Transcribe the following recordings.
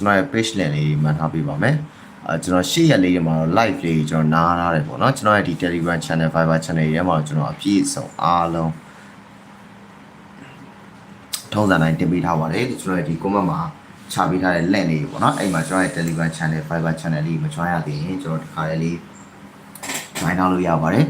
ကျွန်တော်ရဲ့ page link လေးမှတ်ထားပေးပါမယ်အဲကျွန်တော်ရှေ့ရက်လေးတွေမှာတော့ live လေးကျွန်တော်နားထားတယ်ပေါ့နော်ကျွန်တော်ရဲ့ဒီ Telegram channel Viber channel တွေထဲမှာတော့ကျွန်တော်အပြည့်အစုံအားလုံးထုံးစံတိုင်းတင်ပေးထားပါတယ်ဒီကျွန်တော်ရဲ့ဒီ comment မှာချပေးထားတဲ့ link လေးပေါ့နော်အဲ့မှာကျွန်တော်ရဲ့ Telegram channel Viber channel လေးမ join ရသေးရင်ကျွန်တော်တစ်ခါတည်းလေး join ထားလို့ရပါတယ်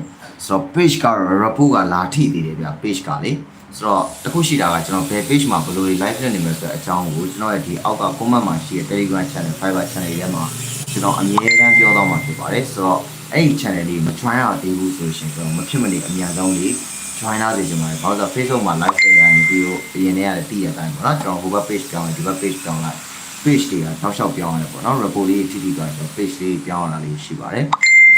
ဆိုတော့ page ကတော့ report ကလာထိသေးတယ်ဗျ page ကလေ ဆိုတော့တခုရှိတာကကျွန်တော်ဘယ် page မှာဘယ်လိုတွေ live လုပ်နေမလဲဆိုတဲ့အကြောင်းကိုကျွန်တော်ရဲ့ဒီအောက်က comment မှာရှိတဲ့ Telegram channel Fiber channel တွေထဲမှာကျွန်တော်အမြဲတမ်းပြောတော့မှာဖြစ်ပါတယ်ဆိုတော့အဲ့ဒီ channel လေးမ join ရသေးဘူးဆိုရှင်ကျွန်တော်မဖြစ်မနေအများဆုံးလေး join လာစေချင်ပါတယ်ဘာလို့လဲဆိုတော့ Facebook မှာ live လုပ်ရနေပြီးတော့အရင်တည်းကလည်းတည်ရတဲ့အတိုင်းပေါ့နော်ကျွန်တော်ဟိုဘက် page ပြောင်းတယ်ဒီဘက် page ပြောင်းလိုက် page တွေကတောက်လျှောက်ပြောင်းရတယ်ပေါ့နော် report လေးထိထိသွားတယ် page လေးပြောင်းရတာလေးရှိပါတယ်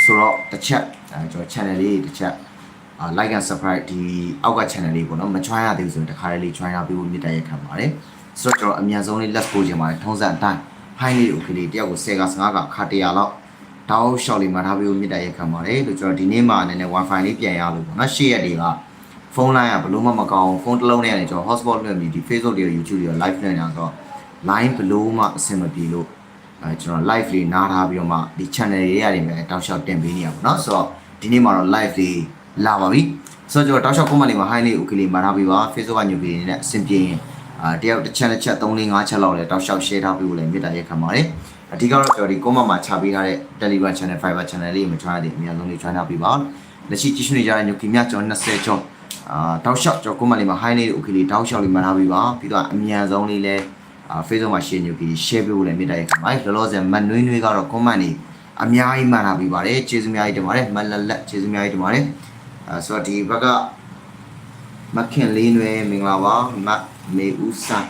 ဆိုတော့တစ်ချက်အဲကျွန်တော် channel လေးတစ်ချက်အာ like and subscribe ဒီအောက်က channel လေးပေါ့နော်မ join ရသေးဘူးဆိုရင်တစ်ခါတည်းလေး join ရပြီးဖို့မြစ်တရက်ခံပါတယ်ဆိုတော့ကျွန်တော်အမြန်ဆုံးလေး let's go ချင်ပါတယ်ထုံးစံအတိုင်း high လေးကိုခလေးတယောက်ကို10က15ကခါ100လောက်တောက်လျှောက်လေးမှထားပြီးဖို့မြစ်တရက်ခံပါတယ်လို့ကျွန်တော်ဒီနေ့မှအနေနဲ့ wifi လေးပြန်ရလို့ပေါ့နော်ရှေ့ရက်တွေကဖုန်းလိုင်းကဘလို့မှမကောင်းဖုန်းတစ်လုံးနဲ့ကနေကျွန်တော် hotspot လွှင့်ပြီးဒီ Facebook တွေ YouTube တွေ live လွှင့်နေတာဆိုတော့ line ဘလို့မှအဆင်မပြေလို့အဲကျွန်တော် live လေးနားထားပြီးတော့မှဒီ channel တွေရတယ်မယ်တောက်လျှောက်တင်ပေးနေရပါတော့ဆိုတော့ဒီနေ့မှာတော့ live လေး လာပါပြီဆိုတော့ကျွန်တော်တောက်လျှောက် comment လေးမှာ hi လေး okay လေးမှာထားပြီးပါ Facebook ကညွှန်ပြီးနေနဲ့အဆင်ပြေရင်အာတယောက်တစ်ချက်တစ်ချက်3 4 5ချက်လောက်လဲတောက်လျှောက် share ထားပြီးလို့လည်းမေတ္တာရက်ခံပါတယ်အဓိကတော့ကျွန်တော်ဒီ comment မှာချပေးထားတဲ့ Telegram channel Fiber channel လေးမှာ join ရတဲ့အများဆုံးလေး join ထားပြီးပါလက်ရှိကြည့်ရှုနေကြတဲ့ညိုကီမြကျွန်တော်20ကျော်အာတောက်လျှောက်ကျွန်တော် comment လေးမှာ hi လေး okay လေးတောက်လျှောက်လေးမှာထားပြီးပါပြီးတော့အများဆုံးလေးလဲအာ Facebook မှာ share ညုပ်ပြီး share ပေးဖို့လည်းမေတ္တာရက်ခံပါတယ်လောလောဆယ်မတ်နွေးနွေးကတော့ comment တွေအများကြီးမှန်လာပြီးပါတယ်ကျေးဇူးအများကြီးတင်ပါတယ်မတ်လက်လက်ကျေးဇူးအများကြီးတင်ပါတယ် အဲဆိုတော့ဒီဘက်ကမခင်လေးနွယ်မင်္ဂလာပါမမေဦးဆိုင်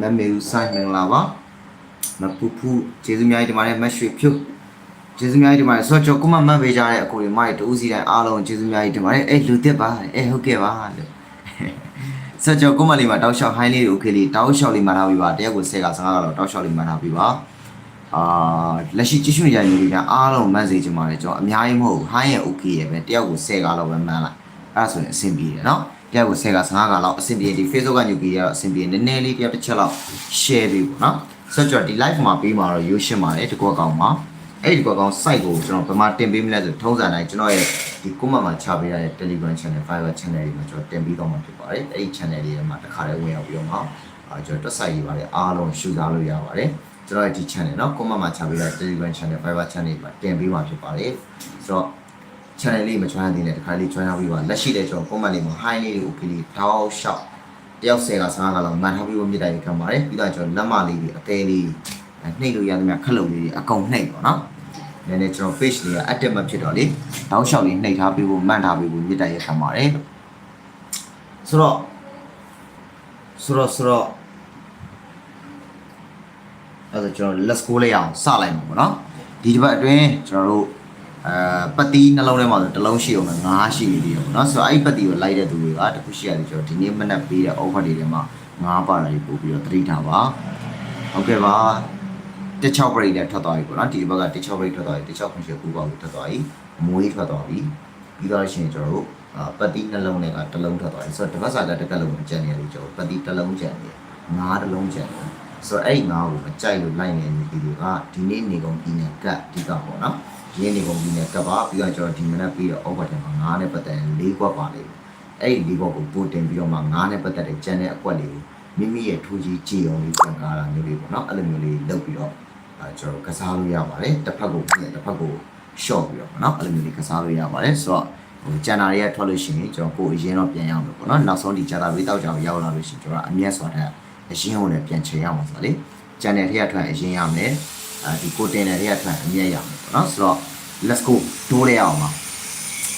မမေဦးဆိုင်မင်္ဂလာပါမပူပူကျေးဇူးအများကြီးတင်ပါတယ်မရွှေဖြုတ်ကျေးဇူးအများကြီးတင်ပါတယ်ဆိုတော့ကျွန်တော် comment မှတ်ပေးကြတဲ့အကိုတွေမိုက်တူးစီတိုင်းအားလုံးကျေးဇူးအများကြီးတင်ပါတယ်အဲ့လူတစ်ပါအဲ့ဟုတ်ကဲ့ပါလို့ဆက်ကြောကိုမလေးမှာတောက်လျှောက်ဟိုင်းလေးကို okay လေးတောက်လျှောက်လေးမှတ်ထားပြီးပါတရက်ကို10က15ကတော့တောက်လျှောက်လေးမှတ်ထားပြီးပါ အာလက်ရှိကြည့်ရှုနေကြတဲ့လူတွေကအားလုံးမှတ်စေချင်ပါတယ်ကျွန်တော်အများကြီးမဟုတ်ဘူးဟိုင်းရဲ့ okay ရဲ့ပဲတရက်ကို10ကလောက်ပဲမှတ်လိုက်အဲ့ဒါဆိုရင်အဆင်ပြေတယ်နော်တရက်ကို10က15ကလောက်အဆင်ပြေဒီ Facebook ကညူကီကတော့အဆင်ပြေနည်းနည်းလေးတရက်တစ်ချက်လောက် share ပေးပေါ့နော်ဆက်ကြောဒီ live မှာပေးမှာတော့ရိုးရှင်းပါတယ်တကောကောင်မှာအဲ့ဒီကောကောင် site ကိုကျွန်တော်ဘယ်မှာတင်ပေးမလဲဆိုထုံးစံတိုင်းကျွန်တော်ရဲ့ဒီ comment မှာချပေးရတဲ့ Telegram channel Fiverr channel တွေမှာကျွန်တော်တင်ပေးတော့မှာဖြစ်ပါတယ်အဲ့ဒီ channel တွေမှာတစ်ခါတည်းဝင်ရောက်ပြီးတော့မှအာကျွန်တော်တွက်ဆိုင်ရေးပါတယ်အားလုံးရှုစားလို့ရပါတယ် ကျွန်တော်ရဲ့ဒီ channel เนาะ comment မှာချပေးရတဲ့ Telegram channel Fiverr channel တွေမှာတင်ပေးမှာဖြစ်ပါတယ်ဆိုတော့ channel လေးမ join သေးတဲ့တစ်ခါလေး join ရပြီးပါလက်ရှိတဲ့ကျွန်တော် comment လေးမှာ hi လေးကို okay လေးတောက်လျှောက်တယောက်10က15ကလောက်မှန်ထားပြီးတော့မြစ်တိုင်ခံပါတယ်ပြီးတော့ကျွန်တော်လက်မလေးတွေအသေးလေးနှိပ်လို့ရသမျှခက်လို့လေးတွေအကုန်နှိပ်ပါเนาะနည်းနည်းကျွန်တော် page လေးက active မဖြစ်တော့လေတောက်လျှောက်လေးနှိပ်ထားပြီးဖို့မှန်ထားပြီးဖို့မြစ်တိုင်ရခံပါတယ်ဆိုတော့ဆိုတော့ဆိုတော့ အဲ့ဒါကျွန်တော် let's go လေးအောင်စလိုက်မှာပေါ့နော်ဒီတစ်ပတ်အတွင်းကျွန်တော်တို့အဲပတ်တီးနှလုံးထဲမှာဆိုတစ်လုံးရှိအောင်ငါးရှိနေသေးတယ်ပေါ့နော်ဆိုတော့အဲ့ဒီပတ်တီးကိုလိုက်တဲ့သူတွေကတခုရှိရတယ်ကျွန်တော်ဒီနေ့မနက်ပေးတဲ့ offer တွေထဲမှာငါးပါတာတွေပို့ပြီးတော့သတိထားပါဟုတ်ကဲ့ပါတစ်ချောက်ပရိတ်လည်းထွက်သွားပြီပေါ့နော်ဒီဘက်ကတစ်ချောက်ပရိတ်ထွက်သွားပြီတစ်ချောက်ခွင့်ရှိပူပေါက်ထွက်သွားပြီမွေးထွက်သွားပြီပြီးတော့ရှင်ကျွန်တော်တို့အာပတ်တီးနှလုံးတွေကတစ်လုံးထွက်သွားပြီဆိုတော့တစ်ပတ်စာကတစ်ကက်လုံးကျန်နေတယ်ကျွန်တော်ပတ်တီးတစ်လုံးကျန်နေငါးတစ်လုံးကျန်နေ ဆိုတော့အဲ့ဒီငါးကိုမကြိုက်လို့လိုက်နေနေဒီတွေကဒီနေ့နေကုန်ပြည်နယ်ကတ်ဒီကပေါ့နော်ဒီနေ့နေကုန်ပြည်နယ်ကတ်ပါပြီးတော့ကျွန်တော်ဒီမနက်ပြီးတော့ offer ထဲမှာငါးနဲ့ပတ်သက်၄ကွက်ပါလိမ့်မယ်အဲ့ဒီ၄ကွက်ကိုပို့တင်ပြီးတော့မှငါးနဲ့ပတ်သက်တဲ့ကျန်တဲ့အကွက်လေးကိုမိမိရဲ့ထူးကြီးကြည်အောင်လေးပြန်ကားတာမျိုးလေးပေါ့နော်အဲ့လိုမျိုးလေးလုပ်ပြီးတော့အဲကျွန်တော်ကစားလို့ရပါတယ်တစ်ဖက်ကိုပြင်တစ်ဖက်ကို short ပြီးတော့ပေါ့နော်အဲ့လိုမျိုးလေးကစားလို့ရပါတယ်ဆိုတော့ဟိုကျန်တာတွေကထွက်လို့ရှိရင်ကျွန်တော်ကိုယ်အရင်တော့ပြန်ရအောင်လို့ပေါ့နော်နောက်ဆုံးဒီဂျာတာဘေးတောက်ကြောင်ရောက်လာလို့ရှိရင်ကျွန်တော်အမျက်ဆိုတာ အရင်ကိုလည်းပြန်ချိန်ရအောင်ဆိုတော့လေကျန်တဲ့ထက်ကထွက်အရင်ရမယ်အဲဒီကိုတင်တဲ့ထက်ကထွက်အမျက်ရမယ်ပေါ့နော်ဆိုတော့ let's go တိုးလိုက်အောင်ပါ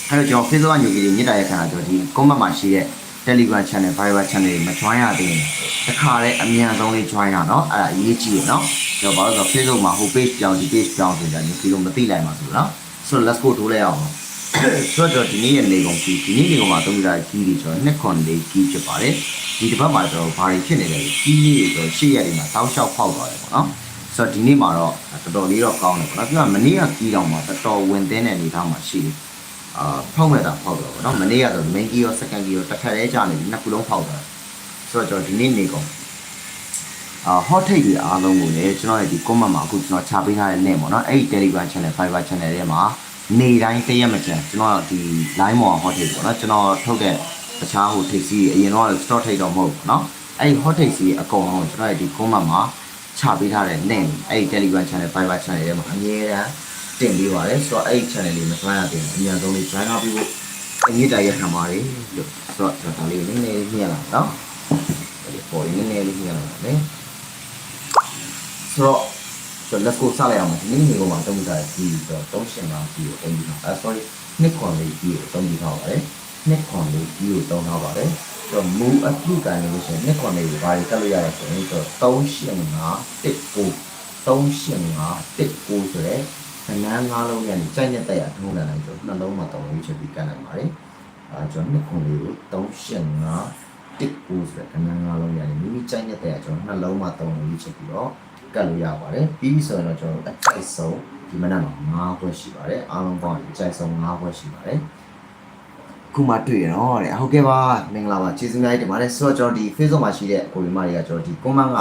အဲ့တော့ကျွန်တော် Facebook ညိုကြီးမြေတားရဲ့ခန္ဓာကျွန်တော်ဒီ comment မှာရှိတဲ့ Telegram channel Viber channel တွေမ join ရသေးရင်တခါတည်းအမြန်ဆုံးလေး join ရအောင်အဲ့ဒါအရေးကြီးရနော်ကျွန်တော်ဘာလို့ဆိုတော့ Facebook မှာဟို page ကြောင်ဒီ page ကြောင်ဆိုကြညိုကြီးလို့မသိလိုက်ပါဘူးနော်ဆိုတော့ let's go တိုးလိုက်အောင်ပါ ဆိုတော့ဒီနေ့ရဲ့နေကုန်ကြီးဒီနေ့နေကုန်မှာသုံးပြတာကြီးတွေကျွန်တော်နှစ်ခွန်လေးကြီးဖြစ်ပါတယ်ဒီတစ်ပတ်မှာကျွန်တော်ဘာတွေဖြစ်နေလဲကြီးလေးတွေကျွန်တော်ရှေ့ရက်တွေမှာတောက်လျှောက်ဖောက်သွားတယ်ပေါ့နော်ဆိုတော့ဒီနေ့မှာတော့တော်တော်လေးတော့ကောင်းတယ်ပေါ့နော်ပြီးတော့မနေ့ကကြီးတောင်မှာတော်တော်ဝင်သင်းတဲ့အနေအထားမှာရှိတယ်အာဖောက်မဲ့တာဖောက်တော့ပေါ့နော်မနေ့ကတော့ main key ရော second key ရောတစ်ခါတည်းကြာနေပြီနှစ်ခုလုံးဖောက်သွားတယ်ဆိုတော့ကျွန်တော်ဒီနေ့နေကုန်အာ hot take တွေအားလုံးကိုလည်းကျွန်တော်ရဲ့ဒီ comment မှာအခုကျွန်တော်ချပေးထားတဲ့ link ပေါ့နော်အဲ့ဒီ Telegram channel Fiverr channel ထဲမှာ နေတိုင်းတရက်မကျန်ကျွန်တော်ဒီ line ပေါ်ဟောထိပ်ပေါ့နော်ကျွန်တော်ထုတ်တဲ့တခြားဟိုထိပ်စီအရင်တော့ stock ထိပ်တော့မဟုတ်ဘူးနော်အဲ့ဒီ hot take စီအကုန်လုံးကျွန်တော်ရဲ့ဒီ comment မှာချပေးထားတဲ့ link အဲ့ဒီ Telegram channel Viber channel ထဲမှာအများအားတင်ပေးပါတယ်ဆိုတော့အဲ့ဒီ channel လေးမစွမ်းရသေးဘူးအများဆုံးလေး join လုပ်ပြီးဖို့အမြင့်တရားခံပါတယ်လို့ဆိုတော့ဒါလေးနည်းနည်းလေးညှက်လာနော်အဲ့ဒီပေါ်နည်းနည်းလေးညှက်လာတယ်ဆိုတော့ ကျွန်တော် let's go စလိုက်အောင်ဒီနေ့မျိုးမှာတုံးစားပြီးတော့တုံးရှင်ပါပြီးတော့တုံးပြီးတော့အဲ sorry နှစ်ခွန်လေးပြီးတော့တုံးပြီးထားပါတယ်နှစ်ခွန်လေးပြီးတော့တုံးထားပါတယ်ဆိုတော့ move အပြုကန်လို့ရှိရင်နှစ်ခွန်လေးကိုဘာတွေကတ်လို့ရလဲဆိုရင်ဆိုတော့3ရှင်5 1 9 3ရှင်5 1 9ဆိုရဲခဏန်း၅လုံးနဲ့ကြိုက်တဲ့တက်ရထုံးလာလိုက်ဆိုနှလုံးမှာတုံးလေးချက်ပြီးကန်လိုက်ပါတယ်အဲကျွန်တော်နှစ်ခွန်လေးကို3ရှင်5 1 9ဆိုရဲခဏန်း၅လုံးနဲ့မိမိကြိုက်တဲ့တက်ရကျွန်တော်နှလုံးမှာတုံးလေးချက်ပြီးတော့ ကတ်လို့ရပါတယ်ပြီးဆိုရင်တော့ကျွန်တော်အကြိုက်ဆုံးဒီမနက်မှာ9ခွက်ရှိပါတယ်အားလုံးပေါင်းအကြိုက်ဆုံး9ခွက်ရှိပါတယ်ခုမှတွေ့ရတော့တဲ့ဟုတ်ကဲ့ပါမင်္ဂလာပါကျေးဇူးများတင်ပါတယ်ဆိုတော့ကျွန်တော်ဒီ Facebook မှာရှိတဲ့ကိုရီမာတွေကကျွန်တော်ဒီ comment က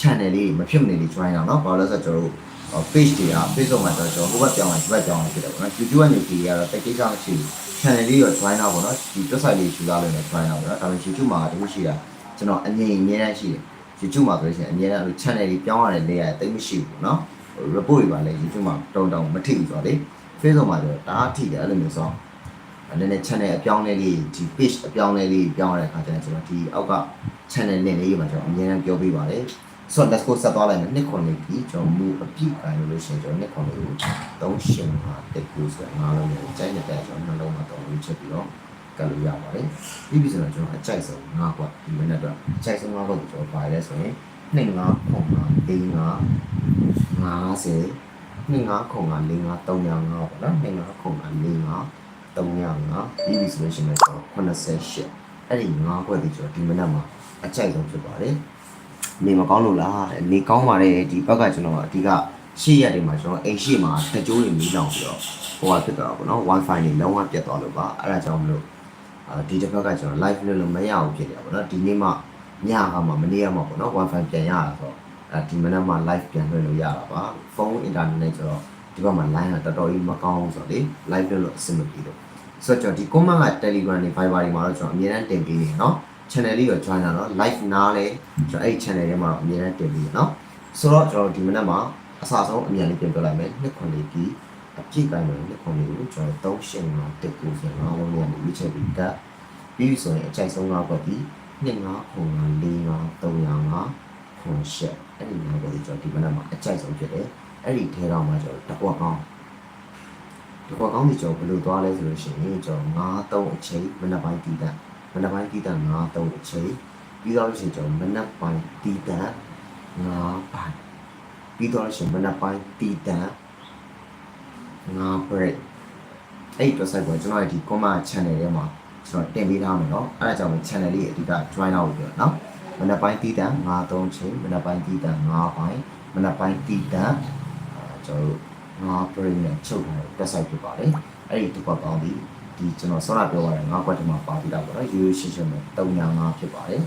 channel လေးမဖြစ်မနေလေး join အောင်နော်ဘာလို့လဲဆိုတော့ကျွန်တော်တို့ page တွေက Facebook မှာတော့ကျွန်တော်ဟိုဘက်ပြောင်းလာဒီဘက်ပြောင်းလာဖြစ်တယ်ပေါ့နော် YouTube ကနေကြည့်ရတော့တက်ကိစ္စမရှိဘူး channel လေးရော join အောင်ပေါ့နော်ဒီ website လေးယူလာလို့လည်း join အောင်ပေါ့နော်ဒါပေမဲ့ YouTube မှာတခုရှိတာကျွန်တော်အငြိမ်အများကြီးရှိတယ် YouTube မှာဆိုလို့ရှိရင်အများအား channel တွေပြောင်းရတဲ့ layer တိတ်မရှိဘူးเนาะ report တွေပါလဲ YouTube မှာတုံတုံမထိဘူးဆိုတော့လေ Facebook မှာဆိုတော့ဒါအထိတယ်အဲ့လိုမျိုးဆိုတော့နည်းနည်း channel အပြောင်းလဲလေးဒီ page အပြောင်းလဲလေးပြောင်းရတဲ့အခါကျရင်ကျွန်တော်ဒီအောက်က channel link လေးမှာကျွန်တော်အများအားပြောပြပါတယ်ဆိုတော့ let's go ဆက်သွားလိုက်မယ်နှစ်ခွန်လေးပြီးကျွန်တော်မူအပြည့်ခံလို့ရှိရင်ကျွန်တော်နှစ်ခွန်လေးကို3ရှင်မှာတက်ကူဆိုတော့ငါးလုံးနဲ့ကြိုက်တဲ့ကျွန်တော်နှလုံးမှာတော့ဝင်ချက်ပြီးတော့ ကလို့ရပါတယ်ပြီးပြီဆိုတော့ကျွန်တော်အကြိုက်ဆုံးငါးကွက်ဒီမနေ့တော့အကြိုက်ဆုံးငါးကွက်ကိုကျွန်တော်ပါရဲဆိုရင်2 5 9 5 4 5 50 2 5 9 5 4 5 3 5ပေါ့နော်2 5 9 5 4 5 3 5ပြီးပြီဆိုလို့ရှိရင်ကျွန်တော်88အဲ့ဒီ5ခွက်ဒီကျွန်တော်ဒီမနက်မှာအကြိုက်ဆုံးဖြစ်ပါတယ်နေမကောင်းလို့လားနေကောင်းပါတယ်ဒီဘက်ကကျွန်တော်အဓိကရှေ့ရက်တွေမှာကျွန်တော်အိမ်ရှေ့မှာတကြိုးတွေမီးလောင်ပြီးတော့ဟိုဟာဖြစ်သွားတာပေါ့နော် wifi တွေလုံးဝပြတ်သွားလို့ပါအဲ့ဒါကြောင့်မလို့အာ ဒီတစ်ခါကကျွန်တော် live လုပ်လို့မရအောင်ဖြစ်နေတာပေါ့နော်ဒီနေ့မှညကမှမနေ့ကမှပေါ့နော် wifi ပြန်ရတာဆိုတော့အဲဒီမနက်မှ live ပြန်လွှင့်လို့ရတာပါဖုန်း internet နဲ့ကျတော့ဒီဘက်မှာ line ကတော်တော်ကြီးမကောင်းဘူးဆိုတော့လေ live လုပ်လို့အဆင်မပြေလို့ဆိုတော့ကျွန်တော်ဒီ comment က Telegram နဲ့ Viber တွေမှာတော့ကျွန်တော်အများအားတင်ပေးနေเนาะ channel လေးကို join တာเนาะ live နားလဲကျွန်တော်အဲ့ channel ထဲမှာတော့အများအားတင်ပေးเนาะဆိုတော့ကျွန်တော်ဒီမနက်မှာအစားဆုံးအများလေးပြင်ပြလိုက်မယ်နှစ် ခွန်လေးပြီးအပြည့်ပိုင်းလို့နှစ်ခွန်လေးကိုကျွန်တော်3ရှင်မှာတက်ကိုဆိုတော့ဝန်းရနေပြီးချက်ပြီးကပြီးဆိုရင်အကြိုက်ဆုံးတော့ပေါ့ဒီ2 5 9 5 4 5 3 5ခွန်ရှက်အဲ့ဒီမျိုးကိုကျွန်တော်ဒီမနက်မှာအကြိုက်ဆုံးဖြစ်တယ်အဲ့ဒီထဲတော့မှကျွန်တော်တကွက်ကောင်းတကွက်ကောင်းဒီကျွန်တော်ဘယ်လိုသွားလဲဆိုလို့ရှိရင်ကျွန်တော်9 3အချိန်မနက်ပိုင်းတည်တဲ့မနက်ပိုင်းတည်တဲ့9 3အချိန်ပြီးတော့လို့ရှိရင်ကျွန်တော်မနက်ပိုင်းတည်တဲ့9ပိုင်းပြီးတော့လို့ရှိရင်မနက်ပိုင်းတည်တဲ့ 9 break အဲ့ဒီ website ကိုကျွန်တော်ရဲ့ဒီ comment channel ထဲမှာကျွန်တော်တင်ပေးထားမယ်เนาะအဲ့ဒါကြောင့် channel လေးအဓိက join လုပ်ပြီးတော့เนาะမနက်ပိုင်းတည်တဲ့9 3ချိန်မနက်ပိုင်းတည်တဲ့9ပိုင်းမနက်ပိုင်းတည်တဲ့ကျွန်တော်တို့9 break နဲ့ချုပ်ထားတဲ့ website ဖြစ်ပါတယ်အဲ့ဒီတစ်ပတ်ပေါင်းပြီးဒီကျွန်တော်ဆောနာပြောရတဲ့9ခွက်တမှာပါပြီးတော့ပေါ့နော်ရိုးရိုးရှင်းရှင်းပဲ305ဖြစ်ပါတယ်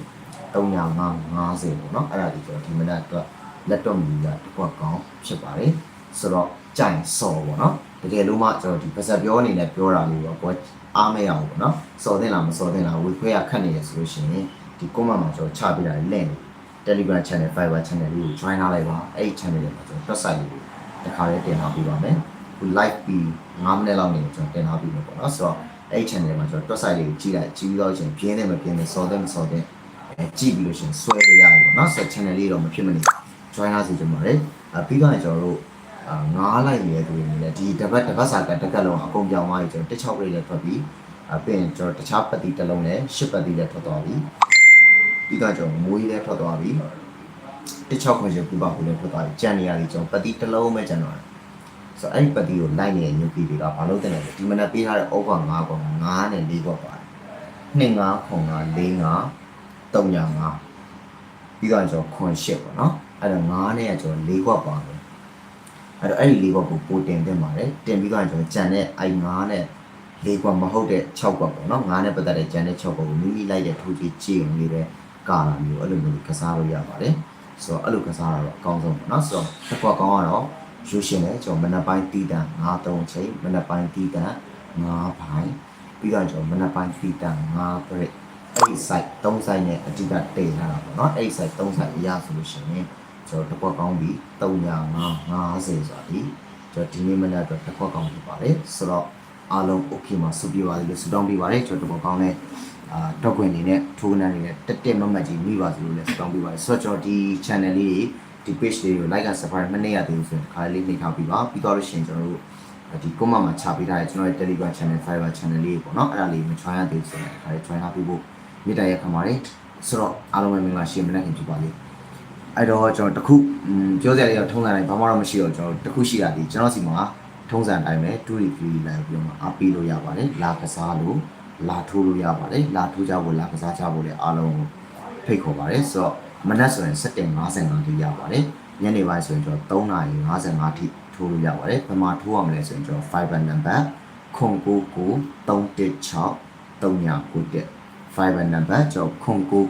305 50ပေါ့နော်အဲ့ဒါဒီကျွန်တော်ဒီမနက်အတွက်လက်တော့မီကတစ်ခွက်ကောင်းဖြစ်ပါတယ်ဆိုတော့ကြိုင်စော်ပေါ့နော် တကယ်လို့မှကျွန်တော်ဒီပါဇက်ပြောအနေနဲ့ပြောတာလေးပေါ့ကွယ်အားမရအောင်ပေါ့နော်စော်တင်လားမစော်တင်လားဝေခွဲရခတ်နေရဆိုလို့ရှိရင်ဒီ comment မှာကျွန်တော်ချပေးတာလင့် Telegram channel Fiverr channel လေးကို join ထားလိုက်ပါအဲ့ဒီ channel လေးမှာကျွန်တော် website လေးကိုတစ်ခါလေးတင်ထားပေးပါမယ်ခု live ပြီး9မိနစ်လောက်နေကျွန်တော်တင်ထားပေးမယ်ပေါ့နော်ဆိုတော့အဲ့ဒီ channel မှာကျွန်တော် website လေးကိုကြည့်လိုက်ကြည့်ပြီးတော့ရှင်ပြင်းတယ်မပြင်းတယ်စော်တယ်မစော်တယ်အဲကြည့်ပြီးလို့ရှင်ဆွဲလို့ရတယ်ပေါ့နော်ဆိုတော့ channel လေးတော့မဖြစ်မနေ join ထားစီကြပါမယ်အဲပြီးတော့ကျွန်တော်တို့အာ ငားလိုက်နေတဲ့သူတွေနေလည်းဒီတပတ်တပတ်စာကတက်ကက်လုံးအကုန်ပြောင်းသွားပြီကျွန်တော်16ပြည့်လည်းထွက်ပြီးအပြင်ကျွန်တော်တခြားပတ်တီတစ်လုံးနဲ့10ပတ်တီလည်းထွက်သွားပြီပြီးတော့ကျွန်တော်မွေးလည်းထွက်သွားပြီ16ခွင့်ရပြပါဘူးလည်းထွက်သွားပြီကြံနေရပြီကျွန်တော်ပတ်တီတစ်လုံးပဲကျန်တော့တယ်ဆိုတော့အဲ့ဒီပတ်တီကိုလိုက်နေတဲ့ညွှန်ပြီးတွေကဘာလို့တင်လဲဆိုဒီမနက်ပေးထားတဲ့ဩကွာ9ကွာ9နဲ့4ကွာပါတယ်2 5ခွန်5 4 5 3 5ပြီးတော့ကျွန်တော်ခွန်8ပေါ့နော်အဲ့တော့9နဲ့ကကျွန်တော်4ကွက်ပါမယ် အဲ့တော့အဲ့ဒီ4ကွက်ကိုပိုတင်တင်ပါတယ်တင်ပြီးတော့ကျွန်တော်ကြံတဲ့အဲ့9နဲ့4ကွက်မဟုတ်တဲ့6ကွက်ပေါ့နော်9နဲ့ပတ်သက်တဲ့ကြံတဲ့6ကွက်ကိုမိမိလိုက်တဲ့ထိုးကြည့်ကြည့်အောင်လေးပဲကာလာမျိုးအဲ့လိုမျိုးကစားလို့ရပါတယ်ဆိုတော့အဲ့လိုကစားတာတော့အကောင်းဆုံးပေါ့နော်ဆိုတော့တစ်ခွက်ကောင်းကတော့ရုပ်ရှင်နဲ့ကျွန်တော်မနက်ပိုင်းတီးတန်9-3ချိန်မနက်ပိုင်းတီးတန်9ပိုင်းပြီးတော့ကျွန်တော်မနက်ပိုင်းတီးတန်9 break အဲ့ဒီ site 3 site နဲ့အတိအကျတည်ထားတာပေါ့နော်အဲ့ဒီ site 3 site အရဆိုလို့ရှိရင် ကျွန်တော်တစ်ခွက်ကောင်းပြီး350ဆိုတာဒီကျွန်တော်ဒီနေ့မနက်အတွက်တစ်ခွက်ကောင်းဖြစ်ပါတယ်ဆိုတော့အားလုံး okay မှာစုပြပါလိမ့်လို့ဆုတောင်းပေးပါတယ်ကျွန်တော်တစ်ခွက်ကောင်းနဲ့အာတော့ကွင်နေနဲ့ထိုးနှန်းနေနဲ့တက်တက်မတ်မတ်ကြီးမိပါသလိုလဲစတောင်းပေးပါတယ်ဆိုတော့ကျွန်တော်ဒီ channel လေးဒီ page လေးကို like and subscribe မနေ့ရသေးဘူးဆိုရင်ခါလေးနှိပ်ထားပြီးပါပြီးတော့လို့ရှိရင်ကျွန်တော်တို့ဒီ comment မှာချပေးထားတဲ့ကျွန်တော်ရဲ့ Telegram channel Fiverr channel လေးပေါ့နော်အဲ့ဒါလေးမ join ရသေးဘူးဆိုရင်ခါလေး join ထားပြီးဖို့မြစ်တရက်ခံပါတယ်ဆိုတော့အားလုံးပဲမင်္ဂလာရှိမနေ့ကဖြစ်ပါလိမ့် အဲ့တော့ကျွန်တော်တခုပြောစရာလေးတော့ထုံးစံတိုင်းဘာမှတော့မရှိတော့ကျွန်တော်တခုရှိတာဒီကျွန်တော်စီမှာထုံးစံတိုင်းပဲ2 review လာပြီးတော့အားပေးလို့ရပါတယ်လာကစားလို့လာထိုးလို့ရပါတယ်လာထိုးကြဖို့လာကစားကြဖို့လည်းအားလုံးဖိတ်ခေါ်ပါတယ်ဆိုတော့မနက်ဆိုရင်7:55ထိရပါတယ်ညနေပိုင်းဆိုရင်ကျွန်တော်3:55ထိထိုးလို့ရပါတယ်ဘယ်မှာထိုးရမလဲဆိုရင်ကျွန်တော် Fiber number 099316 3991 Fiber number ကျွန်တော်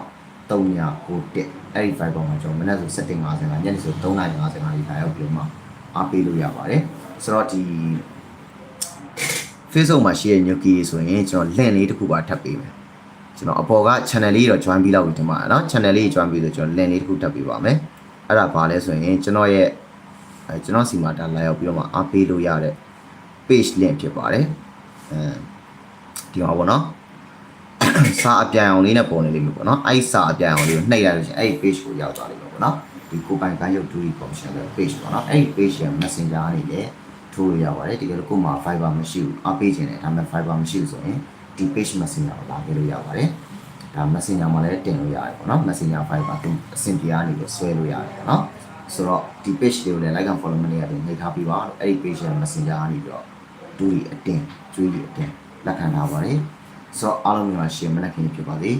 099316 3991အဲ့ဒီ Fiber မှာကျွန်တော်မနက်ဆို7:55ညနေဆို3:55ထိလာရောက်ပြီးတော့မှအားပေးလို့ရပါတယ်ဆိုတော့ဒီ Facebook မှာရှိတဲ့ Nyuki ဆိုရင်ကျွန်တော် link လေးတစ်ခုပါထပ်ပေးမယ်ကျွန်တော်အပေါ်က channel လေးတော့ join ပြီးလောက်ပြီဒီမှာเนาะ channel လေး join ပြီးဆိုကျွန်တော် link လေးတစ်ခုထပ်ပေးပါမယ်အဲ့ဒါဘာလဲဆိုရင်ကျွန်တော်ရဲ့အဲကျွန်တော်စီမှာဒါလာရောက်ပြီးတော့မှအားပေးလို့ရတဲ့ page link ဖြစ်ပါတယ်အဲဒီမှာပေါ့နော် စာအပြန်အောင်လေးနဲ့ပုံနေလိမ့်မယ်ပေါ့နော်အဲ့စာအပြန်အောင်လေးကိုနှိပ်လိုက်လို့ရှိရင်အဲ့ဒီ page ကိုရောက်သွားလိမ့်မယ်ပေါ့နော်ဒီကိုပိုင်ကမ်းရုပ်2 commission ရဲ့ page ပေါ့နော်အဲ့ဒီ page ရဲ့ messenger အနေနဲ့ထိုးလို့ရပါတယ်ဒီကလေးကိုမှ Fiverr မရှိဘူးအားပေးခြင်းတယ်ဒါပေမဲ့ Fiverr မရှိဘူးဆိုရင်ဒီ page messenger ကိုလာခဲ့လို့ရပါတယ်ဒါ messenger မှာလည်းတင်လို့ရတယ်ပေါ့နော် messenger Fiverr သူအဆင်ပြေအားနေလို့ဆွဲလို့ရတယ်ပေါ့နော်ဆိုတော့ဒီ page လေးကိုလည်း like and follow မနေရတယ်နှိပ်ထားပြီးပါအဲ့ဒီ page ရဲ့ messenger ကနေပြီးတော့ဒူရီအတင်ကျွေးရီအတင်လက်ခံထားပါတယ် ဆိုတော့အားလုံးကရှင်းမလက်ခင်ဖြစ်ပါသေး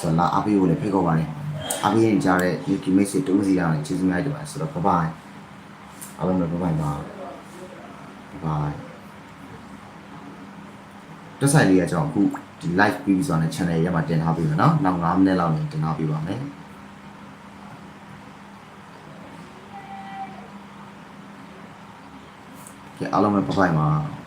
ဆိုတော့လာအားပေးဖို့လည်းဖိတ်ခေါ်ပါတယ်အားပေးရင်ကြားတဲ့ Yuki Mix တုံးစီတာနဲ့ကျေးဇူးများတင်ပါတယ်ဆိုတော့ bye bye အားလုံးပဲ bye bye ပါဘာတက်ဆိုင်လေးကကျွန်တော်အခုဒီ live ပြီးပြီဆိုတော့ channel ရဲ့မှာတင်ထားပြီးမယ်နော်နောက်9မိနစ်လောက်နေတင်ထားပြီးပါမယ်ကဲအားလုံးပဲ bye bye ပါ